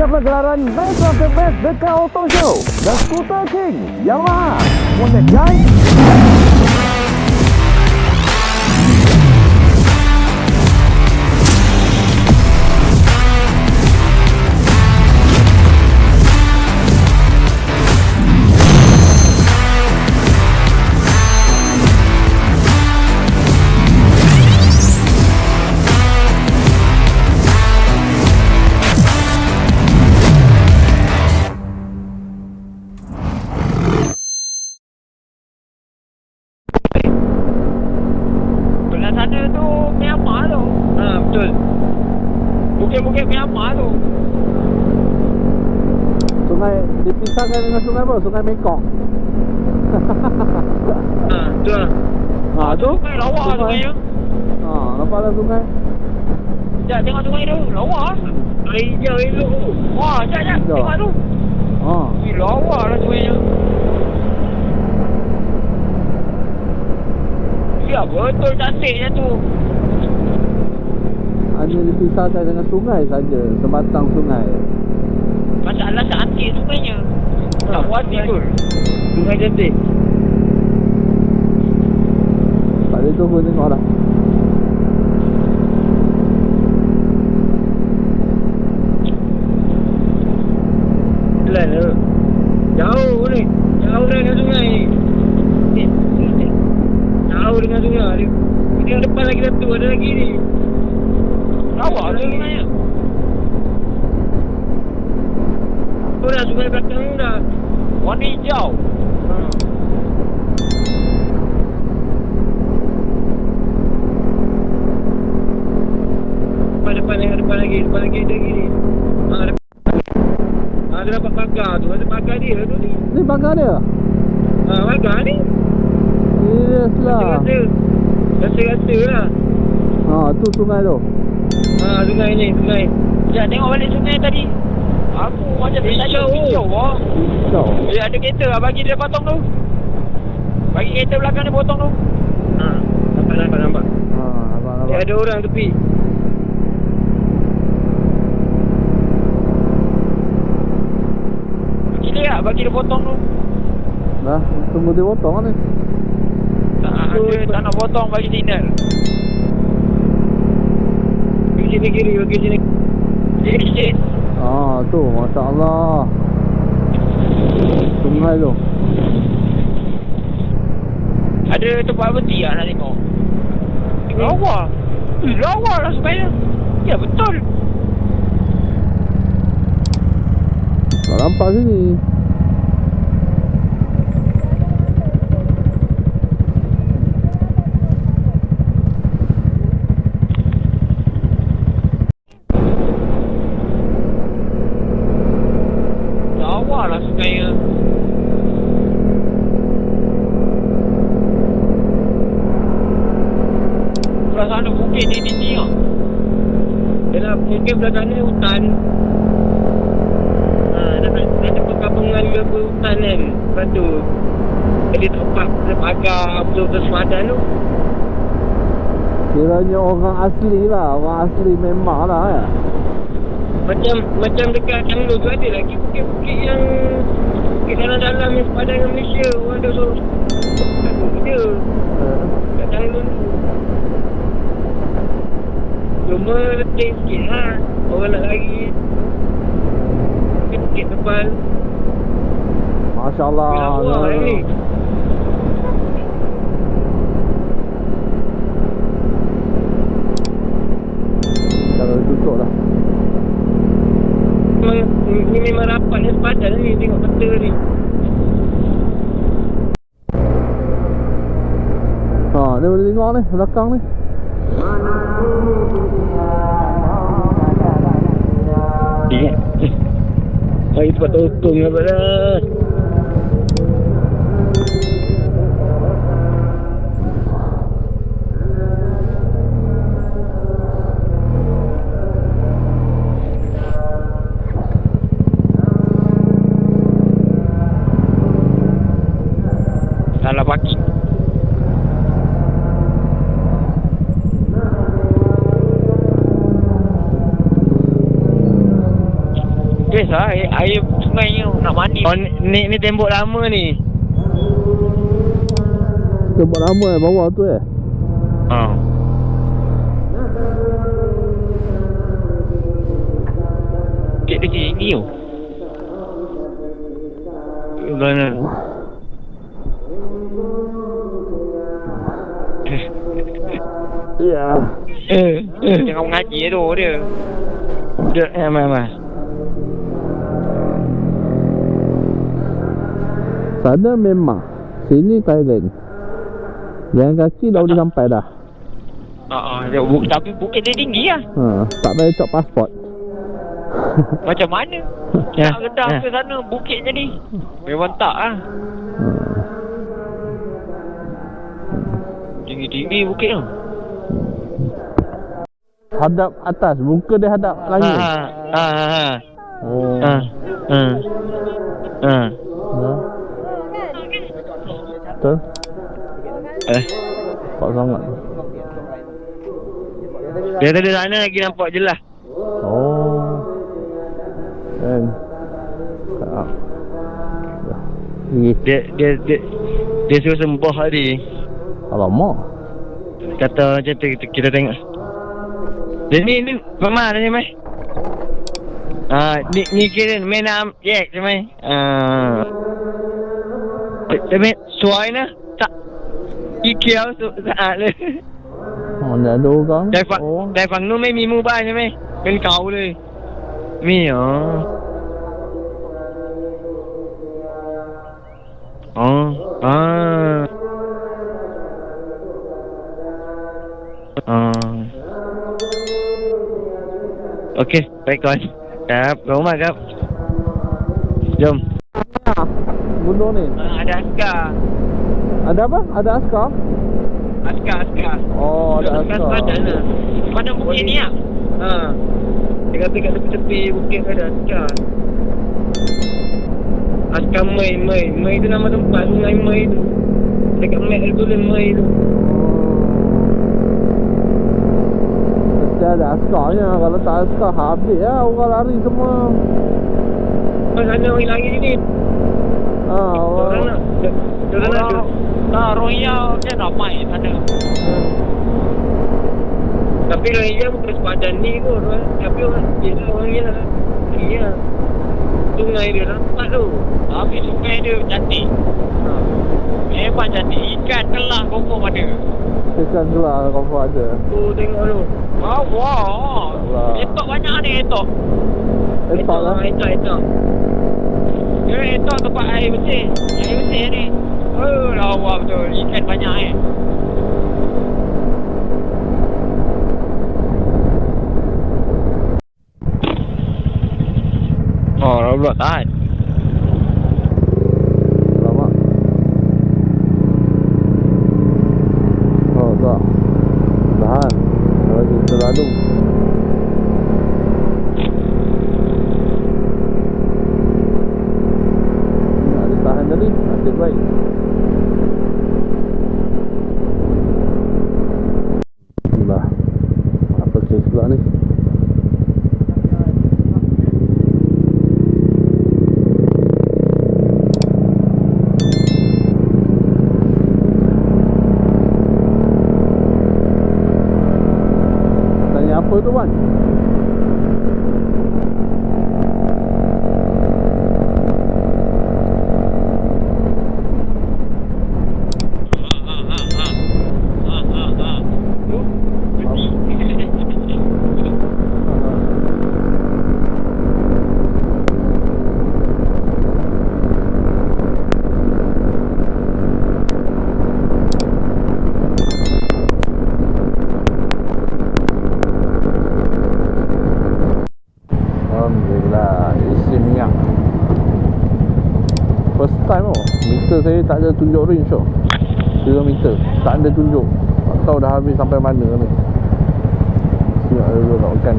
anda pagelaran Best of the Best Dekat Auto Show dan Scooter King Yamaha. Guys. Dipisahkan dengan sungai apa? Sungai Mekong. Ha, lah. Ha tu. Sungai lawa sungai tu. Ha, nampaklah sungai. Sekejap tengok sungai tu. Lawa. Air hijau elok tu. Wah, sekejap, sekejap. Hijau. Tengok tu. Ha. Ih, lawa lah sungai tu. Ya, betul cantiknya tu. Hanya dipisahkan dengan sungai saja, sebatang sungai. Masalah cantik sungainya. Tak puas tidur. Sungai cantik. Tak boleh tunggu tengok lah. Pelan tu. Jauh ni. Jauh dengan sungai. Ni, ni. Jauh dengan sungai. Ini yang depan lagi satu. Ada lagi ni. Lawa tu. Tu dah sungai belakang dah. Warna hijau. Ha. Depan, depan, depan, depan lagi. Depan lagi ada lagi ni. Ha, depan. Ha, dia dapat pagar tu. Ada pagar dia tu ni. Ni pagar dia. Ha, pagar ni. Serius lah. Rasa-rasa. Rasa-rasa lah. Ha, tu sungai tu. Ha, sungai ni, sungai. Sekejap tengok balik sungai tadi. Aku macam tak tahu hijau. Hijau. Dia ada kereta lah bagi dia potong tu. Bagi kereta belakang dia potong tu. Ha, nampak, nampak, nampak. Ha, abang Dia abang. ada orang tepi. Bagi dia lah, bagi dia potong tu. Dah, tunggu dia potong ni. Tak ada tak nak potong bagi signal. Pergi sini kiri, pergi sini. Sikit-sikit. Ha, tu, masya-Allah. Sungai tu. Ada tempat berhenti lah nak tengok. Lawa. Eh, lawa lah tu. Ya betul. Tak nampak sini. Lawa lah sungai tu. Belah sana bukit ni ni ni lah. Yalah, mungkin belakang ni hutan. Ha, ada, ada perkampungan ke apa hutan kan. Lepas tu, dia tempat dia pagar betul-betul semadan tu. Kiranya orang asli lah. Orang asli memang lah ya. Macam macam dekat Changlor tu ada lagi bukit-bukit yang ke dalam-dalam yang sepadan dengan Malaysia. Orang ada suruh dia Eh, kat Changlor tu. Cuma letih sikit lah. Orang nak lari. Sikit tebal. Masya-Allah. Lawa yang ni. Kalau tutup lah. Memang, ni memang rapat yang sepadan ni. Tengok peta ni. Ha, ni boleh tengok ni belakang ni. Ya. Oh, itu patut hukum Biasa air, air sungai ni nak mandi. Oh, ni, ni, ni tembok lama ni. Tempat lama eh bawah tu eh. Ha. Bukit dia tinggi tu. Mana? Ya. Eh, eh. Jangan mengaji tu dia. Dia, eh, mai, Sana memang. Sini Thailand. Jalan kaki dah boleh sampai dah. Ha ah, dia bu- tapi bukit dia tinggi lah. Ha, tak payah cop pasport. Macam mana? Ya, Nak redah ya. ke sana bukit jadi. Memang tak ah. Ha. Tinggi-tinggi bukit tu. Hadap atas, muka dia hadap Ha, langit. ha, ha, ha. Oh. Ha. Ha. Ha. Betul? Eh. Kuat sangat. Dia tadi sana lagi nampak jelas. Oh. Kan. Tak. Dia dia dia, dia suruh sembah tadi. Alamak. Kata macam tu kita, kita tengok. Dia ni ni mama ni mai. Ah ni ni kira main am yek tu mai. Ah. Tapi suai na tak ikiao tu saat le. Mana ada orang? แต่ฝั่ง Oh. แต่ฝั่งนู้นไม่มีหมู่บ้านใช่ไหมเป็นเขาเลย มีเหรออ๋ออ่าอ่าโอเค ไปก่อน ครับขอบคุณมากครับยม Gunung ni. Ha, ada askar. Ada apa? Ada askar? Askar, askar. Oh, ada askar. askar. Sepadan lah. Sepadan bukit ni lah. Ha. Dia kata kat tepi-tepi bukit ada askar. Askar Mei, Mei. Mei tu nama tempat sungai Mei tu. Dekat map dia tulis Mei tu. Mesti ada askarnya. Kalau tak askar, habis lah. Orang lari semua. Oh, sana orang lari ni. Ha, Orang nak. Orang nak. Nah, Rohingya dia ramai sana. Tapi orang India bukan sepadan ni kot. Orang, tapi orang India orang India. Iya. Sungai dia rapat tu. Tapi sungai dia cantik. Ha. Memang cantik. Ikan telah confirm ada. Ikan gelar kau ada. Tu tengok tu. Oh, wow. Allah. Etok banyak ni, etok. Etak lah. Etak, etak. Dia etok tempat air bersih. Air bersih ni. Oh, lawa betul. Ikan banyak eh. Oh, pula tahan. Lama. Oh, tak. Tahan. Lagi terladung. Nasib baik. Dah. Apa kes pula ni? Tanya apa tu Wan? Alhamdulillah. Isi minyak First time oh Meter saya tak ada tunjuk range oh 3 meter Tak ada tunjuk. Tak tahu dah habis sampai mana ni. Siap dulu nak makan